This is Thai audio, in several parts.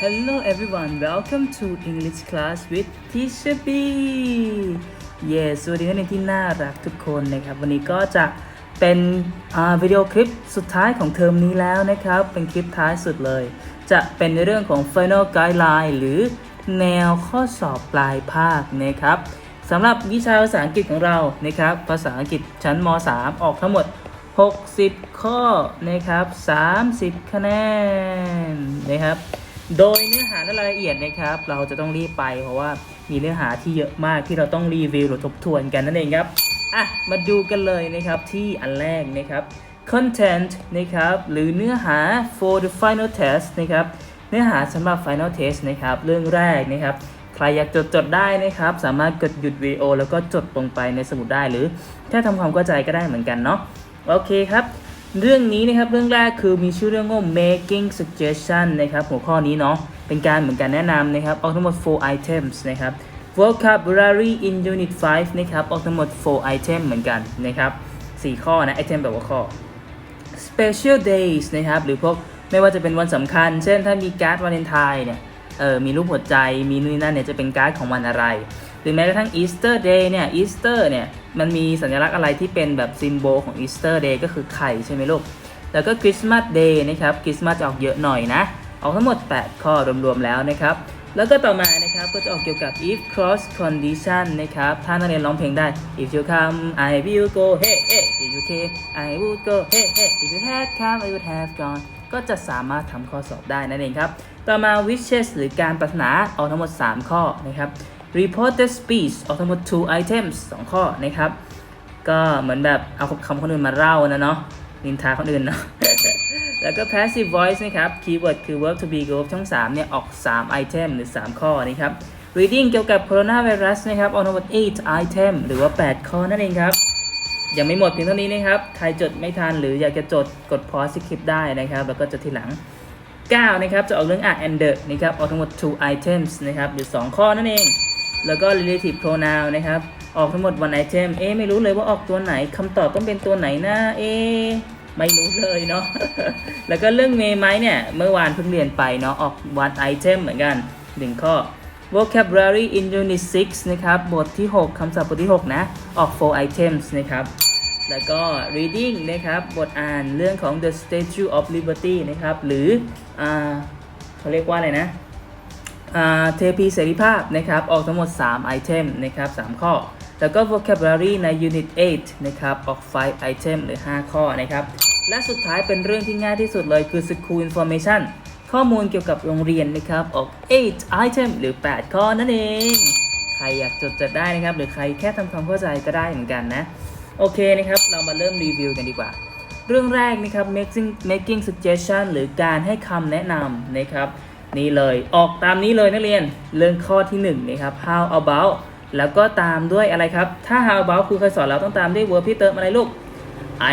Hello everyone welcome to English class with Teacher B Yes สวัสดีนักเรียนที่น่ารักทุกคนนะครับ วันนี้ก็จะเป็นวิดีโอคลิปสุดท้ายของเทอมนี้แล้วนะครับ เป็นคลิปท้ายสุดเลย จะเป็นในเรื่องของ Final Guideline หรือแนวข้อสอบปลายภาคนะครับสำหรับวิชาภาษาอังกฤษของเรานะครับ ภาษาอังกฤษชั้นม .3 ออกทั้งหมด 60 ข้อนะครับ 30 คะแนนนะครับ โดยเนื้อหารายละเอียดนะครับ เราจะต้องรีบไปเพราะว่ามีเนื้อหาที่เยอะมากที่เราต้องรีวิวหรือทบทวนกันนั่นเองครับอะมาดูกันเลยนะครับที่อันแรกนะครับ content นะครับหรือเนื้อหา for the final test นะครับเนื้อหาสำหรับ final test นะครับเรื่องแรกนะครับใครอยากจดจดได้นะครับ สามารถกดหยุดวิดีโอแล้วก็จดลงไปในสมุดได้หรือแค่ทำความเข้าใจก็ได้เหมือนกันเนาะโอเคครับ เรื่องนี้นะครับเรื่องแรกคือมีชื่อเรื่องว่า making suggestion นะครับหัวข้อนี้เนาะเป็นการเหมือนกันแนะนำนะครับออกทั้งหมด 4 items นะครับ vocabulary in unit 5นะครับออกทั้งหมด 4 item เหมือนกันนะครับ4ข้อนะ item แบบว่าข้อ special days นะครับหรือพวกไม่ว่าจะเป็นวันสำคัญ เช่นถ้ามีการ์ดวาเลนไทน์เนี่ยเออมีรูปหัวใจมีนู่นนนั่นเนี่ยจะเป็นการ์ดของวันอะไร หรือแม้กระทั่ง Easter Day เนี่ย Easter เนี่ย มันมีสัญลักษณ์อะไรที่เป็นแบบซิมโบลของ Easter Day ก็คือไข่ใช่ไหมลูก แล้วก็ Christmas Day นะครับ Christmas จะออกเยอะหน่อยนะ ออกทั้งหมด 8 ข้อรวมๆแล้วนะครับ แล้วก็ต่อมานะครับก็จะออกเกี่ยวกับ if cross condition นะครับ ถ้านักเรียนร้องเพลงได้ if you come I will go hey hey if you came I would go hey hey if you had come I would have gone ก็จะสามารถทำข้อสอบได้นั่นเองครับ ต่อมา wishes หรือการปรารถนาออกทั้งหมด 3 ข้อนะครับ reported speech ออกทั้งหมด2 items 2 ข้อนะครับ ก็เหมือนแบบเอาคำคนอื่นมาเล่านะเนาะนินทาคนอื่นเนาะแล้วก็ passive voice นะครับ keyword คือ verb to be verb ช่อง3 เนี่ย ออก 3 item หรือ 3 ข้อนะครับ reading เกี่ยวกับ coronavirus นะครับ ออกทั้งหมด 8 item หรือว่า 8 ข้อนั่นเองครับ ยังไม่หมดเพียงเท่านี้นะครับ ใครจดไม่ทันหรืออยากจะจดกด pause คลิปได้นะครับ แล้วก็จดทีหลัง 9 นะครับ จะออกเรื่อง are and the นะครับ ออกทั้งหมด 2 items นะครับ หรือ 2 ข้อนั่นเอง แล้วก็ relative pronoun นะครับ ออกทั้งหมด one item เอ๊ไม่รู้เลยว่าออกตัวไหนคำตอบต้องเป็นตัวไหนนะเอ๊ไม่รู้เลยเนาะ แล้วก็เรื่องเมย์ไหมเนี่ย เมื่อวานเพิ่งเรียนไปเนาะ ออก one item เหมือนกัน1ข้อ vocabulary in unit 6 นะครับ บทที่ 6 คำศัพท์บทที่ 6 นะ ออก4 items นะครับ แล้วก็ reading นะครับ บทอ่านเรื่องของ the statue of liberty นะครับ หรือ อ่าเขาเรียกว่าอะไรนะ เทพีเสรีภาพนะครับออกทั้งหมด3ไอเทมนะครับ 3 ข้อ แล้วก็ vocabulary ใน unit 8 นะครับออก5ไอเทมหรือ 5 ข้อนะครับ และสุดท้ายเป็นเรื่องที่ง่ายที่สุดเลยคือ school information ข้อมูลเกี่ยวกับโรงเรียนนะครับออก 8 item หรือ 8 ข้อนั่นเอง ใครอยากจดจดได้นะครับ หรือใครแค่ทำความเข้าใจก็ได้เหมือนกันนะ โอเคนะครับ เรามาเริ่มรีวิวกันดีกว่า เรื่องแรกนะครับ making making suggestion หรือการให้คำแนะนำนะครับ นี่เลยออกตามนี้เลยนักเรียนเรื่องข้อที่1นะครับ how about แล้วก็ตามด้วยอะไรครับ ถ้า how about ครูเคยสอนเราต้องตามด้วย verb ที่เติมอะไรลูก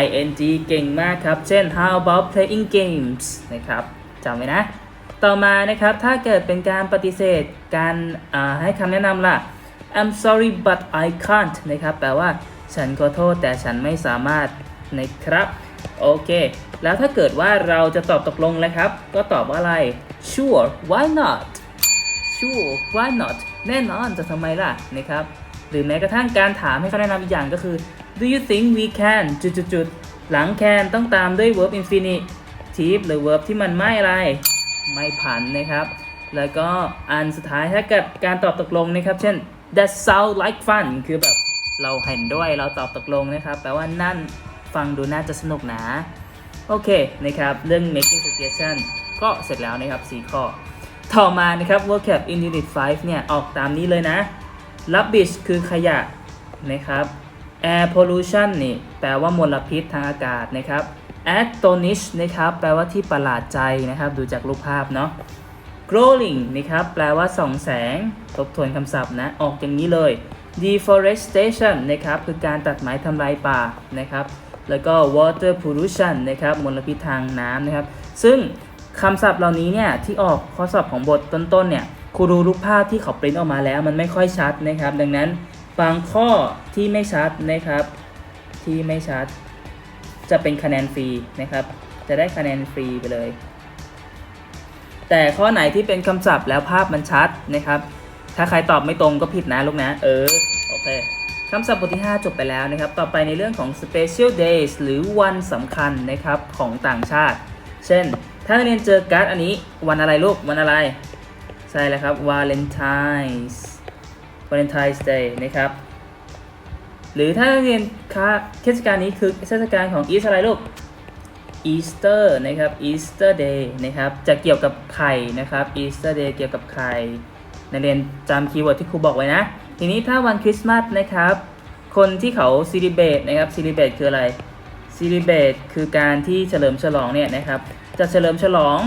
ing เก่งมากครับ เช่น how about playing games นะครับจำไว้นะ ต่อมานะครับถ้าเกิดเป็นการปฏิเสธการให้คำแนะนำล่ะ I'm sorry but I can't นะครับแปลว่าฉันขอโทษแต่ฉันไม่สามารถนะครับ โอเค แล้วถ้าเกิดว่าเราจะตอบตกลงเลยครับ ก็ตอบว่าอะไร sure why not sure why not แน่นอนจะทำไมล่ะนะครับ หรือแม้กระทั่งการถามให้เขาแนะนำอีกอย่างก็คือ do you think we can จุดๆหลัง can ต้องตามด้วย verb infinitive หรือ verb ที่มันไม่อะไร ไม่ผันนะครับ แล้วก็อันสุดท้ายถ้าเกิดการตอบตกลงนะครับ เช่น that sound like fun คือแบบเราเห็นด้วยเราตอบตกลงนะครับ แปลว่านั่นฟังดูน่าจะสนุกนะ โอเคนะครับ เรื่อง making suggestion ก็เสร็จแล้วนะครับ 4 ข้อ ต่อมานะครับ vocab in unit 5 เนี่ย ออกตามนี้เลยนะ rubbish คือขยะนะครับ air pollution นี่แปลว่ามลพิษทางอากาศนะครับ astonish นะครับ แปลว่าที่ประหลาดใจนะครับ ดูจากรูปภาพเนาะ glowing นะครับ แปลว่าส่องแสง ทบทวนคำศัพท์นะ ออกอย่างนี้เลย deforestation นะครับ คือการตัดไม้ทำลายป่านะครับ แล้วก็ water pollution นะครับ มลพิษทางน้ำนะครับ ซึ่ง คำศัพท์เหล่านี้เนี่ยที่ออกข้อสอบของบทต้นๆเนี่ยครูดูรูปภาพที่เขาปริ้นออกมาแล้วมันไม่ค่อยชัดนะครับ ดังนั้นบางข้อที่ไม่ชัดนะครับ ที่ไม่ชัด จะเป็นคะแนนฟรีนะครับ จะได้คะแนนฟรีไปเลย แต่ข้อไหนที่เป็นคำศัพท์แล้วภาพมันชัดนะครับ ถ้าใครตอบไม่ตรงก็ผิดนะลูกนะ เออโอเคคำศัพท์บทที่ 5 จบไปแล้วนะครับ ต่อไปในเรื่องของ special days หรือวันสำคัญนะครับของต่างชาติ เช่น ถ้านักเรียนเจอการ์ดอันนี้วันอะไรลูกวันอะไร ใช่แล้วครับ Valentine's Valentine's Day นะครับ หรือถ้านักเรียนคะเทศกาลนี้คือเทศกาลของอีสอะไรลูก Easter นะครับ Easter Day นะครับจะเกี่ยวกับไข่นะครับ Easter Day เกี่ยวกับไข่นักเรียนจำคีย์เวิร์ดที่ครูบอกไว้นะ ทีนี้ถ้าวันคริสต์มาสนะครับ คนที่เขา celebrate นะครับ celebrate คืออะไร celebrate คือการที่เฉลิมฉลองเนี่ยนะครับจะเฉลิมฉลอง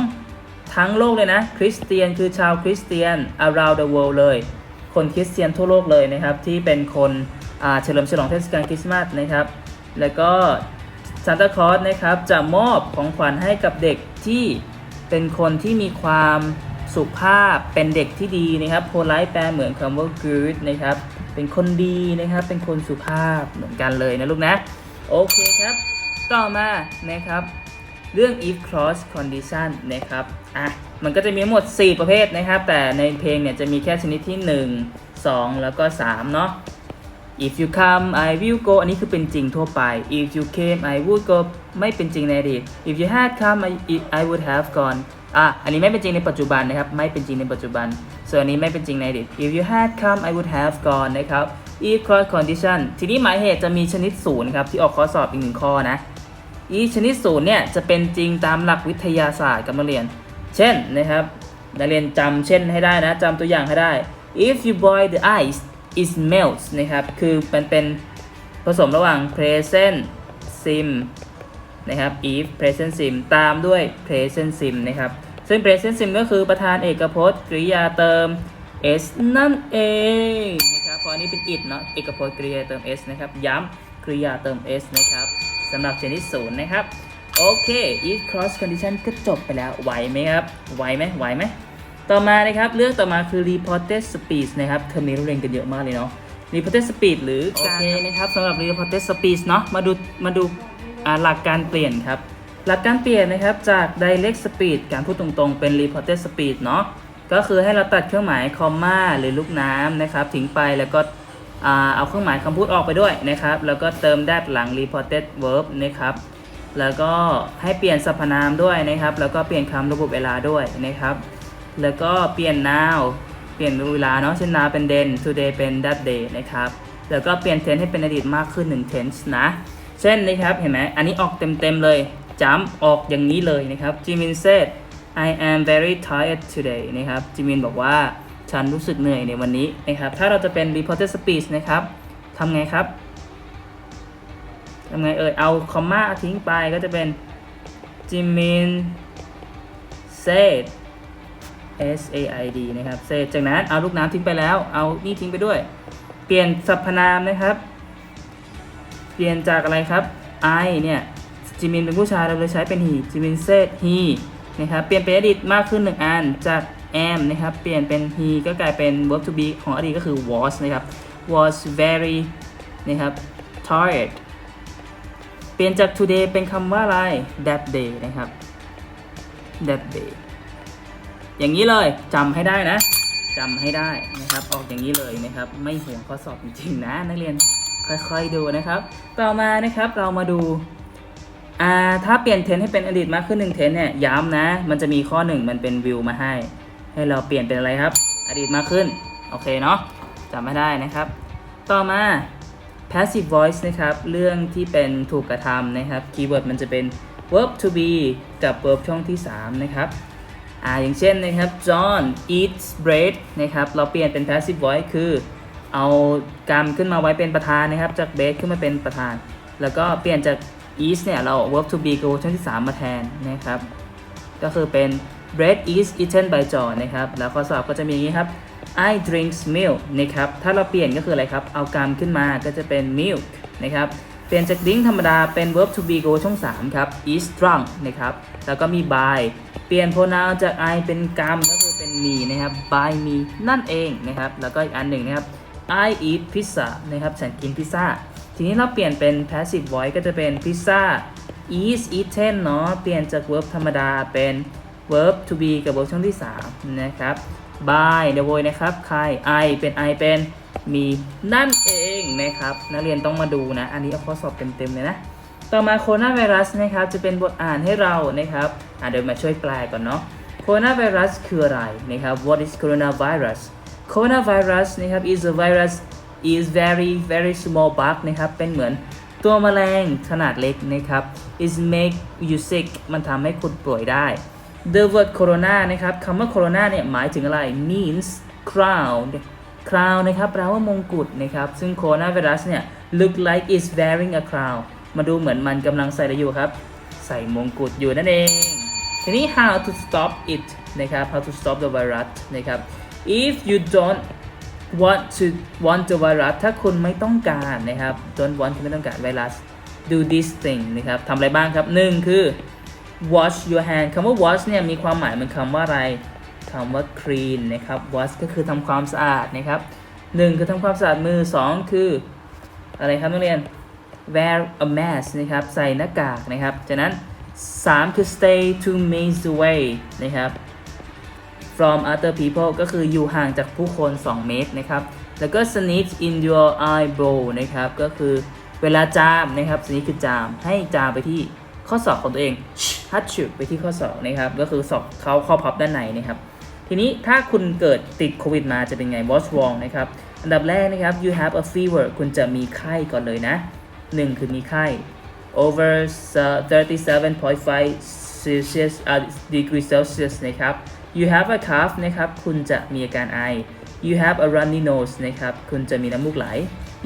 ทั้งโลกเลยนะคริสเตียนคือชาวคริสเตียน around the world เลย คนคริสเตียนทั่วโลกเลยนะครับที่เป็นคนเฉลิมฉลองเทศกาลคริสต์มาสนะครับแล้วก็ซานตาคลอสนะครับจะมอบของขวัญให้กับเด็กที่เป็นคนที่มีความสุภาพเป็นเด็กที่ดีนะครับ polite แปลเหมือนคำว่า good นะครับเป็นคนดีนะครับเป็นคนสุภาพเหมือนกันเลยนะลูกนะ โอเคครับ ต่อมานะครับ เรื่อง if cross condition นะครับอะมันก็จะมีทั้งหมด 4 ประเภทนะครับ แต่ในเพลงเนี่ยจะมีแค่ชนิดที่ 1 2 แล้วก็ 3 เนาะ if you come I will go อันนี้คือเป็นจริงทั่วไป if you came I would go ไม่เป็นจริงในอดีต if you had come I, I would have gone อะ อันนี้ไม่เป็นจริงในปัจจุบันนะครับ ไม่เป็นจริงในปัจจุบัน ส่วนอันนี้ไม่เป็นจริงในอดีต if you had come I would have gone นะครับ if cross condition ทีนี้หมายเหตุจะมีชนิดศูนย์ครับที่ออกข้อสอบอีกหนึ่งข้อนะ อีชนิดศูนย์เนี่ยจะเป็นจริงตามหลักวิทยาศาสตร์กับนักเรียน เช่นนะครับนักเรียนจำเช่นให้ได้นะจำตัวอย่างให้ได้ if you boil the ice it melts นะครับ คือมันเป็นผสมระหว่าง present sim นะครับ if present sim ตามด้วย present sim นะครับ ซึ่ง present sim ก็คือประธานเอกพจน์กริยาเติม s นั่นเองนะครับพราะอันนี้เป็น it เนาะเอกพจน์กริยาเติม s นะครับ ย้ำกริยาเติม s นะครับ สำหรับชนิดศูนย์นะครับ โอเค if cross condition ก็จบไปแล้วไหวไหมครับ ไหวไหมไหวไหม ต่อมานะครับ เรื่องต่อมาคือ reported speech นะครับเทอมนี้เราเรียนกันเยอะมากเลยเนาะ reported speech หรือการโอเคนะครับสำหรับ reported speech เนาะมาดูมาดูอ่าหลักการเปลี่ยนครับ หลักการเปลี่ยนนะครับจาก direct speech การพูดตรงๆเป็น reported speech เนาะก็คือให้เราตัดเครื่องหมายคอมมาหรือลูกน้ำนะครับทิ้งไปแล้วก็อ่า เอาเครื่องหมายคำพูดออกไปด้วยนะครับ แล้วก็เติม that หลัง reported verb นะครับ แล้วก็ให้เปลี่ยนสรรพนามด้วยนะครับ แล้วก็เปลี่ยนคำระบุเวลาด้วยนะครับ แล้วก็เปลี่ยน now เปลี่ยนเวลาเนาะเช่น now เป็น then today เป็น that day นะครับ แล้วก็เปลี่ยน tense ให้เป็นอดีตมากขึ้น1 tense นะ เช่นนะครับ เห็นไหมอันนี้ออกเต็มๆเลยจำออกอย่างนี้เลยนะครับจิมิน said I am very tired today นะครับจิมินบอกว่า ฉันรู้สึกเหนื่อยในวันนี้นะครับ ถ้าเราจะเป็น reported speech นะครับทำไงครับทำไงเอ่ย เอาคอมมาทิ้งไปก็จะเป็นจิมิน said S A I D นะครับ said จากนั้นเอาลูกน้ำทิ้งไปแล้ว เอานี่ทิ้งไปด้วย เปลี่ยนสรรพนามนะครับ เปลี่ยนจากอะไรครับ I เนี่ย จิมินเป็นผู้ชายเราเลยใช้เป็น he จิมิน said he นะครับ เปลี่ยนเป็นอดีตมากขึ้นหนึ่งอันจาก am นะครับ เปลี่ยนเป็น he ก็กลายเป็น verb to be ของอดีตก็คือ was นะครับ was very นะครับ tired เปลี่ยนจาก today เป็นคำว่าอะไร that day นะครับ that day อย่างนี้เลยจำให้ได้นะจำให้ได้นะครับ ออกอย่างนี้เลยนะครับ ไม่ห่วงข้อสอบจริงๆนะ นักเรียนค่อยๆดูนะครับ ต่อมานะครับเรามาดูอ่าถ้าเปลี่ยนเทนให้เป็นอดีตมากขึ้นหนึ่งเทนเนี่ยย้ำนะ มันจะมีข้อหนึ่งมันเป็นวิวมาให้ ให้เราเปลี่ยนเป็นอะไรครับ อดีตมากขึ้น โอเคเนาะจำไม่ได้นะครับ ต่อมา passive voice นะครับ เรื่องที่เป็นถูกกระทำนะครับ คีย์เวิร์ดมันจะเป็น verb to be กับ verb ช่องที่ 3 นะครับ อ่า อย่างเช่นนะครับ John eats bread นะครับ เราเปลี่ยนเป็น passive voice คือ เอากรรมขึ้นมาไว้เป็นประธานนะครับ จาก bread ขึ้นมาเป็นประธาน แล้วก็เปลี่ยนจาก eats เนี่ย เรา verb to be กับ verb ช่องที่ 3 มาแทนนะครับ ก็คือเป็น bread is eaten by John นะครับ แล้วข้อสอบก็จะมีอย่างนี้ครับ I drink milk นะครับ ถ้าเราเปลี่ยนก็คืออะไรครับ เอากรรมขึ้นมาก็จะเป็น milk นะครับ เปลี่ยนจาก drink ธรรมดาเป็น verb to be go ช่อง 3 ครับ is drunk นะครับ แล้วก็มี by เปลี่ยน pronoun จาก I เป็นกรรมก็คือเป็น me นะครับ by me นั่นเองนะครับ แล้วก็อีกอันหนึ่งนะครับ I eat pizza นะครับ ฉันกินพิซซ่า ทีนี้เราเปลี่ยนเป็น passive voice ก็จะเป็น pizza is eaten เนาะ เปลี่ยนจาก verb ธรรมดาเป็น verb to be กับ verb ช่องที่ 3 นะครับ by เดโวยนะครับ ใคร I เป็น I เป็นมีนั่นเองนะครับ นักเรียนต้องมาดูนะ อันนี้เอาข้อสอบเต็มๆเลยนะ ต่อมาโคโรนาไวรัสนะครับ จะเป็นบทอ่านให้เรานะครับอะเดี๋ยวมาช่วยแปลก่อนเนาะโคโรนาไวรัสคืออะไรนะครับ What is coronavirus coronavirus นะครับ is a virus is very very small bug นะครับ เป็นเหมือนตัวแมลงขนาดเล็กนะครับ is make you sick มันทำให้คุณป่วยได้ the word corona นะครับคำว่า corona เนี่ยหมายถึงอะไร means crown crown นะครับแปลว่ามงกุฎนะครับ ซึ่ง coronavirus เนี่ย look like is wearing a crown มาดูเหมือนมันกำลังใส่อะไรอยู่ครับ ใส่มงกุฎอยู่นั่นเอง ทีนี้ how to stop it นะครับ how to stop the virus นะครับ if you don't want to want the virus ถ้าคุณไม่ต้องการนะครับ don't want คือไม่ต้องการไวรัส do this thing นะครับทำอะไรบ้างครับหนึ่งคือ wash your hand คำว่า wash เนี่ยมีความหมายเหมือนคำว่าอะไรคำว่า clean นะครับ wash ก็คือทำความสะอาดนะครับหนึ่งคือทำความสะอาดมือสองคืออะไรครับนักเรียน wear a mask นะครับ ใส่หน้ากากนะครับ จากนั้น3คือ stay two meters away นะครับ from other people ก็คืออยู่ห่างจากผู้คน 2 เมตรนะครับ แล้วก็ sneeze in your eyebrow นะครับ ก็คือเวลาจามนะครับ sneeze คือจามให้จามไปที่ข้อศอกของตัวเองฮั ตชุไปที่ข้อศอกนะครับก็คือศอกเขาข้อพับด้านในนะครับทีนี้ถ้าคุณเกิดติดโควิดมาจะเป็นไง what's wrong นะครับอันดับแรกนะครับ you have a fever คุณจะมีไข้ก่อนเลยนะ 1 คือมีไข้ over 37.5 Celsius uh, degree Celsius นะครับ you have a cough นะครับ คุณจะมีอาการไอ you have a runny nose นะครับ คุณจะมีน้ำมูกไหล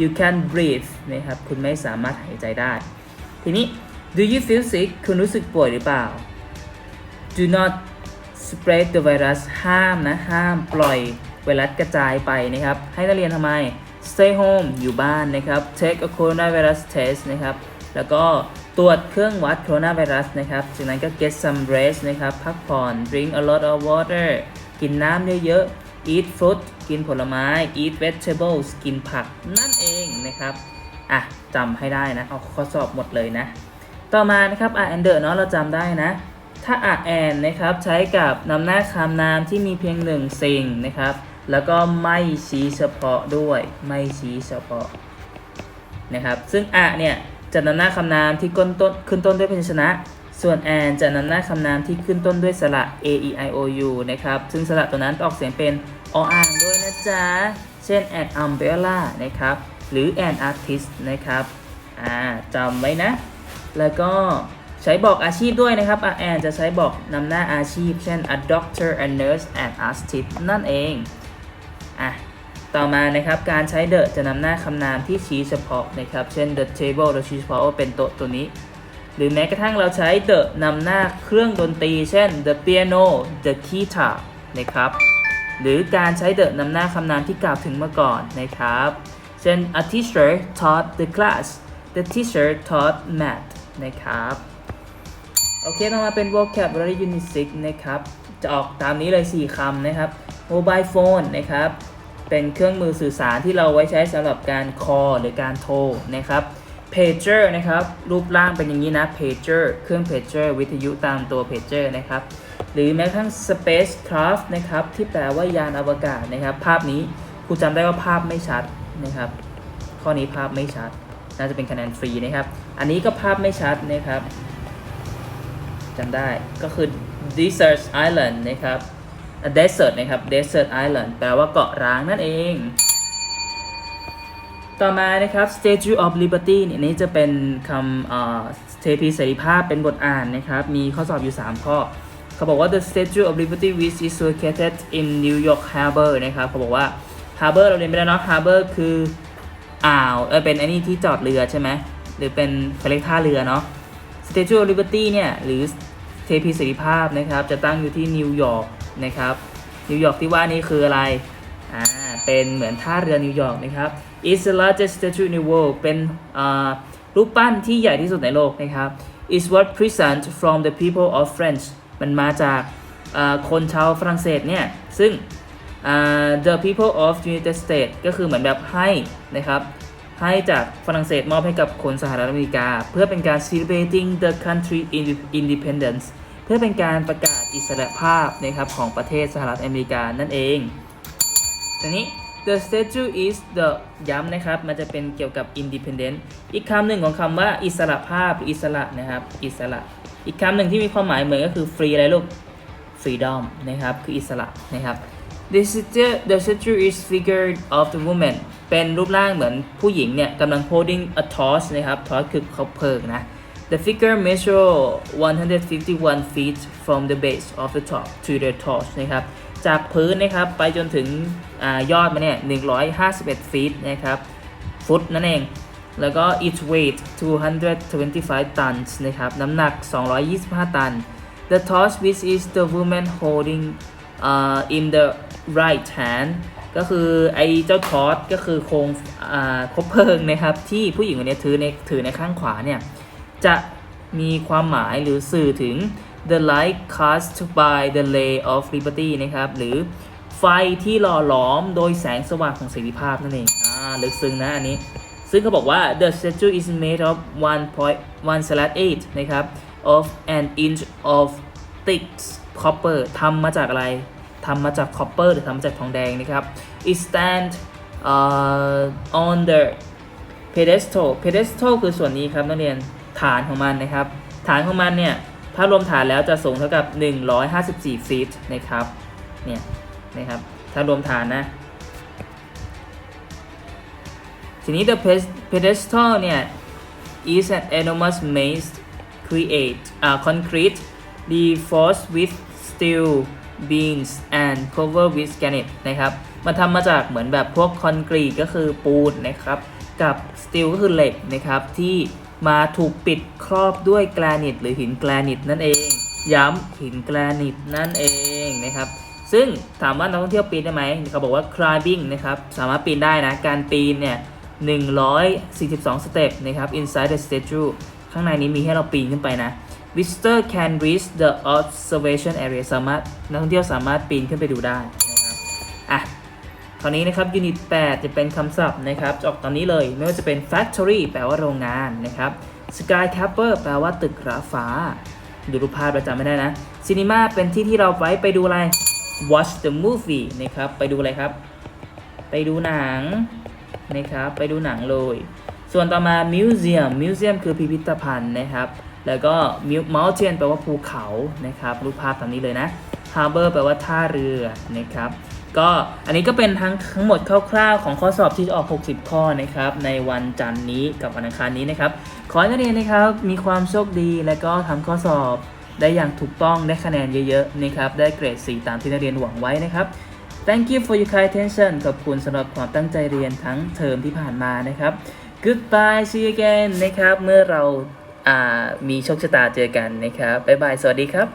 you can breathe นะครับ คุณไม่สามารถหายใจได้ ทีนี้ do you feel sick คุณรู้สึกป่วยหรือเปล่า do not spread the virus ห้ามนะ ห้ามปล่อยไวรัสกระจายไปนะครับ ให้นักเรียนทำไม stay home อยู่บ้านนะครับ take a coronavirus test นะครับ แล้วก็ตรวจเครื่องวัดโคโรนาไวรัสนะครับ จากนั้นก็ get some rest นะครับ พักผ่อน drink a lot of water กินน้ำเยอะๆ eat fruit กินผลไม้ eat vegetables กินผักนั่นเองนะครับ อะจำให้ได้นะ เอาข้อสอบหมดเลยนะ ต่อมานะครับ r and the เนาะเราจำได้นะ ถ้า r and นะครับใช้กับนำหน้าคำนามที่มีเพียงหนึ่งสิ่งนะครับ แล้วก็ไม่ชี้เฉพาะด้วยไม่ชี้เฉพาะนะครับ ซึ่ง r เนี่ยจะนำหน้าคำนามที่ก้นต้นขึ้นต้นด้วยพยัญชนะ ส่วน and จะนำหน้าคำนามที่ขึ้นต้นด้วยสระ a e i o u นะครับ ซึ่งสระตัวนั้นออกเสียงเป็นออ่างด้วยนะจ๊ะ เช่น an umbrella นะครับ หรือ an artist นะครับ อ่าจำไว้นะ แล้วก็ใช้บอกอาชีพด้วยนะครับ a and จะใช้บอกนำหน้าอาชีพ เช่น a doctor a nurse an artist นั่นเองอะต่อมานะครับ การใช้ the จะนำหน้าคำนามที่ชี้เฉพาะนะครับ เช่น the table เราชี้เฉพาะว่าเป็นโต๊ะตัวนี้ หรือแม้กระทั่งเราใช้ the นำหน้าเครื่องดนตรี เช่น the piano the guitar นะครับ หรือการใช้ the นำหน้าคำนามที่กล่าวถึงเมาก่อนนะครับ เช่น a teacher taught the class the teacher taught math นะครับ โอเคต่อมาเป็น vocabulary unit 6นะครับ จะออกตามนี้เลย 4คำนะครับ mobile phone นะครับ เป็นเครื่องมือสื่อสารที่เราไว้ใช้สำหรับการ call หรือการโทรนะครับ pager นะครับ รูปร่างเป็นอย่างนี้นะ pager เครื่อง pager วิทยุตามตัว pager นะครับ หรือแม้กระทั่ง spacecraft นะครับ ที่แปลว่ายานอวกาศนะครับ ภาพนี้ครูจำได้ว่าภาพไม่ชัดนะครับ ข้อนี้ภาพไม่ชัด น่าจะเป็นคะแนนฟรีนะครับ อันนี้ก็ภาพไม่ชัดนะครับจำได้ก็คือ desert island นะครับ desert นะครับ desert island แปลว่าเกาะร้างนั่นเอง ต่อมานะครับ statue of liberty เนี่ยนี่จะเป็นคำเอ่อเทพีเสรีภาพเป็นบทอ่านนะครับ มีข้อสอบอยู่ 3 ข้อ เขาบอกว่า the statue of liberty which is located in New York Harbor นะครับ เขาบอกว่า harbor เราเรียนไปแล้วเนาะ harbor คือ อ่าวเออเป็นไอ้นี่ที่จอดเรือใช่ไหมหรือเป็นเขาเรียกท่าเรือเนาะ Statue of Liberty เนี่ยหรือเทพีเสรีภาพนะครับ จะตั้งอยู่ที่นิวยอร์กนะครับนิวยอร์กที่ว่านี่คืออะไรอ่าเป็นเหมือนท่าเรือนิวยอร์กนะครับ It's the largest statue in the world เป็นอ่ารูปปั้นที่ใหญ่ที่สุดในโลกนะครับ It's what present from the people of France มันมาจากอ่าคนชาวฝรั่งเศสเนี่ยซึ่ง อ่า the people of United States ก็คือเหมือนแบบให้นะครับให้จากฝรั่งเศสมอบให้กับคนสหรัฐอเมริกา เพื่อเป็นการ celebrating the country independence เพื่อเป็นการประกาศอิสรภาพนะครับของประเทศสหรัฐอเมริกานั่นเองทีนี้ the statue is the ย้ำนะครับ มันจะเป็นเกี่ยวกับ independent อีกคำหนึ่งของคำว่าอิสระภาพอิสระนะครับ อิสระ อีกคำหนึ่งที่มีความหมายเหมือนก็คือ free อะไรลูก freedom นะครับ คืออิสระนะครับ the statue the statue is figure of the woman เป็นรูปร่างเหมือนผู้หญิงเนี่ยกำลัง holding a torch นะครับ torch คือเขาเพลิงนะ The figure measure 151 feet from the base of the top to the torch นะครับ จากพื้นนะครับไปจนถึงอยอดมาเนี่ย 151 feet นะครับ ฟุตนั่นเอง แล้วก็ its weight 225 tons นะครับ น้ำหนัก 225 ตัน The torch which is the woman holding uh, in the right hand ก็คือไอ้เจ้าทอสก็คือโครงคบเพลิงนะครับ ที่ผู้หญิงคนนี้ถือในถือในข้างขวาเนี่ยจะมีความหมายหรือสื่อถึง the light cast by the ray of liberty นะครับ หรือไฟที่หล่อหลอมโดยแสงสว่างของเสรีภาพนั่นเองอ่าลึกซึ้งนะอันนี้ ซึ่งเขาบอกว่า the statue is made of 1.1/8นะครับ of an inch of thick copper ทำมาจากอะไรทำมาจาก copper หรือทำมาจากทองแดงนะครับ it stand uh, on the pedestal pedestal คือส่วนนี้ครับนักเรียนฐานของมันนะครับ ฐานของมันเนี่ย ถ้ารวมฐานแล้วจะสูงเท่ากับ 154 ฟีตนะครับ เนี่ยนะครับ ถ้ารวมฐานนะ ทีนี้ the pes- pedestal เนี่ย is an enormous maze create uh, concrete reinforced with steel beams and covered with granite นะครับมันทำมาจากเหมือนแบบพวกคอนกรีตก็คือปูนนะครับ กับสตีลก็คือเหล็กนะครับ ที่มาถูกปิดครอบด้วยแกรนิตหรือหินแกรนิตนั่นเอง ย้ำหินแกรนิตนั่นเองนะครับ ซึ่งถามว่านักท่องเที่ยวปีนได้ไหมเขาบอกว่า climbing นะครับ สามารถปีนได้นะ การปีนเนี่ย 142 สเต็ปนะครับ inside the statue ข้างในนี้มีให้เราปีนขึ้นไปนะ visitor can reach the observation area สามารถนักท่องเที่ยวสามารถปีนขึ้นไปดูได้นะครับอะคราวนี้นะครับ Unit 8 จะเป็นคำศัพท์นะครับจออกตอนนี้เลยไม่ว่าจะเป็น factory แปลว่าโรงงานนะครับ skyscraper แปลว่าตึกระฟ้า ดูรูปภาพประจำไม่ได้นะ cinema เป็นที่ที่เราไว้ไปดูอะไร watch the movie นะครับ ไปดูอะไรครับ ไปดูหนังนะครับ ไปดูหนังเลย ส่วนต่อมา museum museum คือพิพิธภัณฑ์นะครับ แล้วก็ Mu- mountain แปลว่าภูเขานะครับรูปภาพตามนี้เลยนะ harbor แปลว่าท่าเรือนะครับก็อันนี้ก็เป็นทั้งทั้งหมดคร่าวๆ ของข้อสอบที่จะออก 60 ข้อนะครับในวันจันทร์นี้กับวันอังคารนี้นะครับ ขอให้นักเรียนนะครับมีความโชคดีและก็ทำข้อสอบได้อย่างถูกต้องได้คะแนนเยอะๆนะครับได้เกรด 4 ตามที่นักเรียนหวังไว้นะครับ Thank you for your kind attention ขอบคุณสำหรับความตั้งใจเรียนทั้งเทอมที่ผ่านมานะครับ Goodbye see you again นะครับเมื่อเรา มีโชคชะตาเจอกันนะครับบ๊ายบาย สวัสดีครับ